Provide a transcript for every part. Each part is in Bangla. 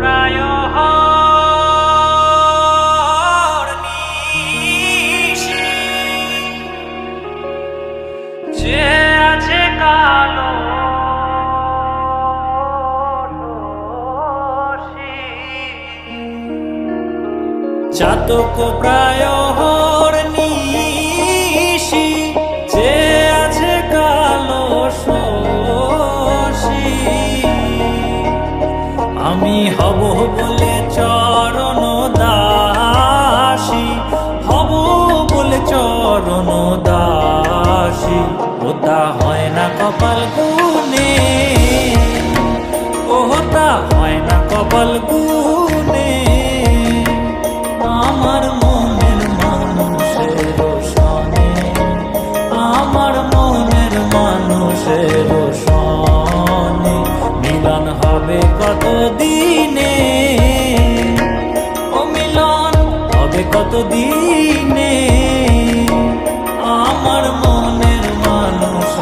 প্রায় যে আছে কালো চাতক প্রায় ওটা হয় না কপাল গুনে ওটা হয় না কপাল গুনে আমার মনের মানুষের সনে, আমার মনের মানুষের সনে। মিলন হবে কত দিনে ও মিলন হবে কত দিনে আমার মনের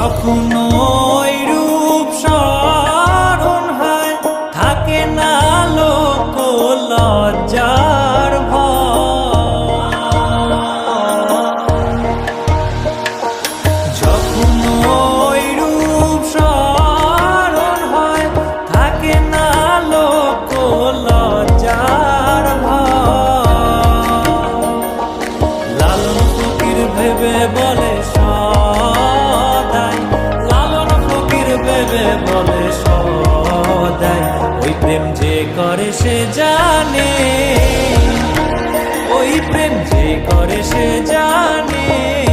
যখন ওই রূপ স্মরণ হয় থাকে না প্রেম যে করে সে জানে।